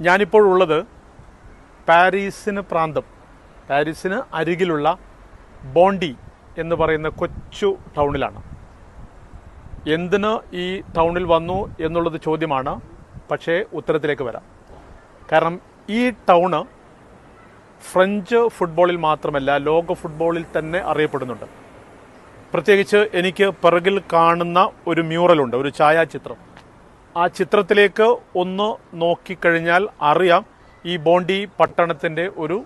ഞാനിപ്പോൾ ഉള്ളത് പാരീസിന് പ്രാന്തം പാരീസിന് അരികിലുള്ള ബോണ്ടി എന്ന് പറയുന്ന കൊച്ചു ടൗണിലാണ്. എന്തിന് ഈ ടൗണിൽ വന്നു എന്നുള്ളത് ചോദ്യമാണ് പക്ഷേ ഉത്തരത്തിലേക്ക് വരാം. കാരണം ഈ ടൗണ് ഫ്രഞ്ച് ഫുട്ബോളിൽ മാത്രമല്ല ലോക ഫുട്ബോളിൽ തന്നെ അറിയപ്പെടുന്നുണ്ട്. പ്രത്യേകിച്ച് എനിക്ക് പിറകിൽ കാണുന്ന ഒരു മ്യൂറലുണ്ട് ഒരു ഛായാചിത്രം. ആ ചിത്രത്തിലേക്ക് ഒന്ന് നോക്കിക്കഴിഞ്ഞാൽ അറിയാം ഈ ബോണ്ടി പട്ടണത്തിന്റെ ഒരു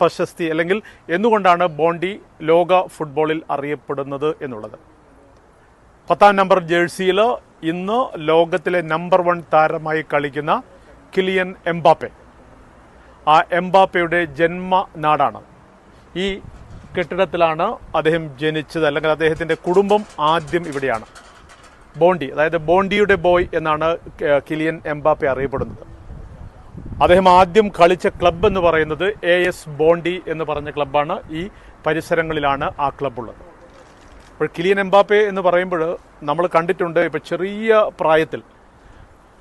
പ്രശസ്തി അല്ലെങ്കിൽ എന്തുകൊണ്ടാണ് ബോണ്ടി ലോക ഫുട്ബോളിൽ അറിയപ്പെടുന്നത് എന്നുള്ളത്. പത്താം നമ്പർ ജേഴ്സിയിൽ ഇന്ന് ലോകത്തിലെ നമ്പർ വൺ താരമായി കളിക്കുന്ന കിലിയൻ എംബാപ്പെ. ആ എംബാപ്പയുടെ ജന്മനാടാണ് ഈ കെട്ടിടത്തിലാണ് അദ്ദേഹം ജനിച്ചത് അല്ലെങ്കിൽ അദ്ദേഹത്തിന്റെ കുടുംബം ആദ്യം ഇവിടെയാണ്. ബോണ്ടി അതായത് ബോണ്ടിയുടെ ബോയ് എന്നാണ് കിലിയൻ എംബാപ്പെ അറിയപ്പെടുന്നത്. അദ്ദേഹം ആദ്യം കളിച്ച ക്ലബ്ബ് എന്ന് പറയുന്നത് എ എസ് ബോണ്ടി എന്ന് പറഞ്ഞ ക്ലബ്ബാണ് ഈ പരിസരങ്ങളിലാണ് ആ ക്ലബ്ബുള്ളത് അപ്പോൾ കിലിയൻ എംബാപ്പെ എന്ന് പറയുമ്പോൾ നമ്മൾ കണ്ടിട്ടുണ്ട് ഇപ്പോൾ ചെറിയ പ്രായത്തിൽ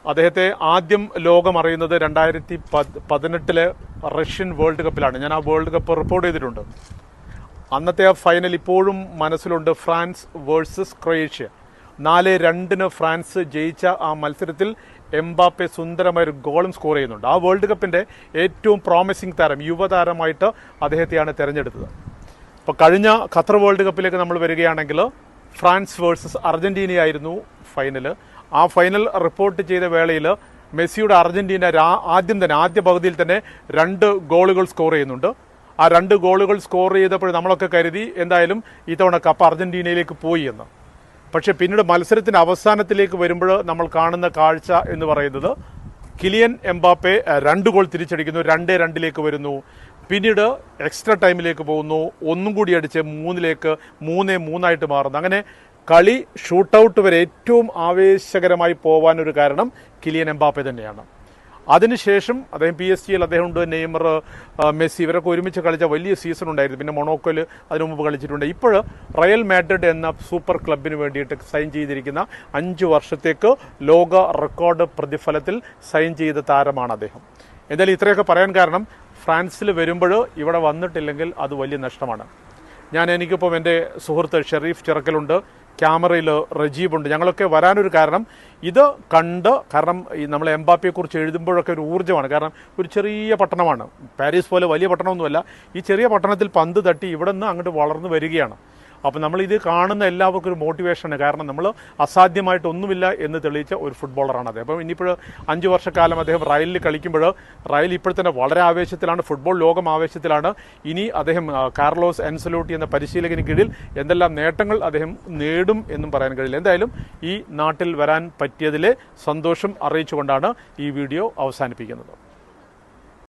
അദ്ദേഹത്തെ ആദ്യം ലോകം അറിയുന്നത് രണ്ടായിരത്തി പത് പതിനെട്ടിലെ റഷ്യൻ വേൾഡ് കപ്പിലാണ്. ഞാൻ ആ വേൾഡ് കപ്പ് റിപ്പോർട്ട് ചെയ്തിട്ടുണ്ട്. അന്നത്തെ ആ ഫൈനൽ ഇപ്പോഴും മനസ്സിലുണ്ട് ഫ്രാൻസ് വേഴ്സസ് ക്രൊയേഷ്യ. നാല് രണ്ടിന് ഫ്രാൻസ് ജയിച്ച ആ മത്സരത്തിൽ എംബാപ്പെ സുന്ദരമായ ഒരു ഗോളും സ്കോർ ചെയ്യുന്നുണ്ട്. ആ വേൾഡ് കപ്പിന്റെ ഏറ്റവും പ്രോമിസിംഗ് താരം യുവതാരമായിട്ട് അദ്ദേഹത്തെയാണ് തിരഞ്ഞെടുത്തത്. അപ്പോൾ കഴിഞ്ഞ ഖത്തർ വേൾഡ് കപ്പിലേക്ക് നമ്മൾ വരികയാണെങ്കിൽ ഫ്രാൻസ് വേഴ്സസ് അർജന്റീനയായിരുന്നു ഫൈനൽ ആ ഫൈനൽ റിപ്പോർട്ട് ചെയ്ത വേളയിൽ മെസ്സിയുടെ അർജന്റീന ആദ്യം തന്നെ ആദ്യ പകുതിയിൽ തന്നെ രണ്ട് ഗോളുകൾ സ്കോർ ചെയ്യുന്നുണ്ട്. ആ രണ്ട് ഗോളുകൾ സ്കോർ ചെയ്തപ്പോൾ നമ്മളൊക്കെ കരുതി എന്തായാലും ഇത്തവണ കപ്പ് അർജന്റീനയിലേക്ക് പോയി എന്ന്. പക്ഷെ പിന്നീട് മത്സരത്തിന്റെ അവസാനത്തിലേക്ക് വരുമ്പോൾ നമ്മൾ കാണുന്ന കാഴ്ച എന്ന് പറയുന്നത് കിലിയൻ എംബാപ്പെ രണ്ട് ഗോൾ തിരിച്ചടിക്കുന്നു രണ്ടേ രണ്ടിലേക്ക് വരുന്നു. പിന്നീട് എക്സ്ട്രാ ടൈമിലേക്ക് പോകുന്നു. ഒന്നും കൂടി അടിച്ച് മൂന്നിലേക്ക് മൂന്നേ മൂന്നായിട്ട് മാറുന്നു. അങ്ങനെ കളി ഷൂട്ടൗട്ട് വരെ ഏറ്റവും ആവേശകരമായി പോകാനൊരു കാരണം കിലിയൻ എംബാപ്പെ തന്നെയാണ്. അതിനുശേഷം അദ്ദേഹം പി എസ് ജിയിൽ അദ്ദേഹം ഉണ്ട് നെയ്മർ മെസ്സി ഇവരൊക്കെ ഒരുമിച്ച് കളിച്ച വലിയ സീസൺ ഉണ്ടായിരുന്നു. പിന്നെ മൊണോക്കോയിൽ അതിനു മുമ്പ് കളിച്ചിട്ടുണ്ട്. ഇപ്പോൾ റയൽ മാഡ്രിഡ് എന്ന സൂപ്പർ ക്ലബിന് വേണ്ടിയിട്ട് സൈൻ ചെയ്തിരിക്കുന്ന അഞ്ച് വർഷത്തേക്ക് ലോക റെക്കോർഡ് പ്രതിഫലത്തിൽ സൈൻ ചെയ്ത താരമാണ് അദ്ദേഹം. എന്തായാലും ഇത്രയൊക്കെ പറയാൻ കാരണം ഫ്രാൻസിൽ വരുമ്പോൾ ഇവിടെ വന്നിട്ടില്ലെങ്കിൽ അത് വലിയ നഷ്ടമാണ്. ഞാൻ എനിക്കിപ്പം എന്റെ സുഹൃത്ത് ഷെറീഫ് ചിറക്കലുണ്ട്. ക്യാമറയിൽ റജീബുണ്ട്. ഞങ്ങളൊക്കെ വരാനൊരു കാരണം ഇത് കണ്ട് കാരണം ഈ നമ്മൾ എംബാപ്പിയെ കുറിച്ച് എഴുതുമ്പോഴൊക്കെ ഒരു ഊർജമാണ്. കാരണം ഒരു ചെറിയ പട്ടണമാണ്. പാരീസ് പോലെ വലിയ പട്ടണമൊന്നുമല്ല. ഈ ചെറിയ പട്ടണത്തിൽ പന്ത് തട്ടി ഇവിടെ നിന്ന് അങ്ങോട്ട് വളർന്നു വരികയാണ്. അപ്പോൾ നമ്മൾ ഇത് കാണുന്ന എല്ലാവർക്കും ഒരു മോട്ടിവേഷനാണ് കാരണം നമ്മൾ അസാധ്യമായിട്ടൊന്നുമില്ല എന്ന് തെളിയിച്ച ഒരു ഫുട്ബോളറാണ് അദ്ദേഹം. അപ്പം ഇനിയിപ്പോൾ അഞ്ച് വർഷക്കാലം അദ്ദേഹം റയലിൽ കളിക്കുമ്പോൾ റയൽ ഇപ്പോൾ തന്നെ വളരെ ആവേശത്തിലാണ്. ഫുട്ബോൾ ലോകം ആവേശത്തിലാണ്. ഇനി അദ്ദേഹം കാർലോസ് എൻസലോട്ടി എന്ന പരിശീലകന് കീഴിൽ എന്തെല്ലാം നേട്ടങ്ങൾ അദ്ദേഹം നേടും എന്നും പറയാൻ കഴിയില്ല. എന്തായാലും ഈ നാട്ടിൽ വരാൻ പറ്റിയതിലെ സന്തോഷം അറിയിച്ചുകൊണ്ടാണ് ഈ വീഡിയോ അവസാനിപ്പിക്കുന്നത്.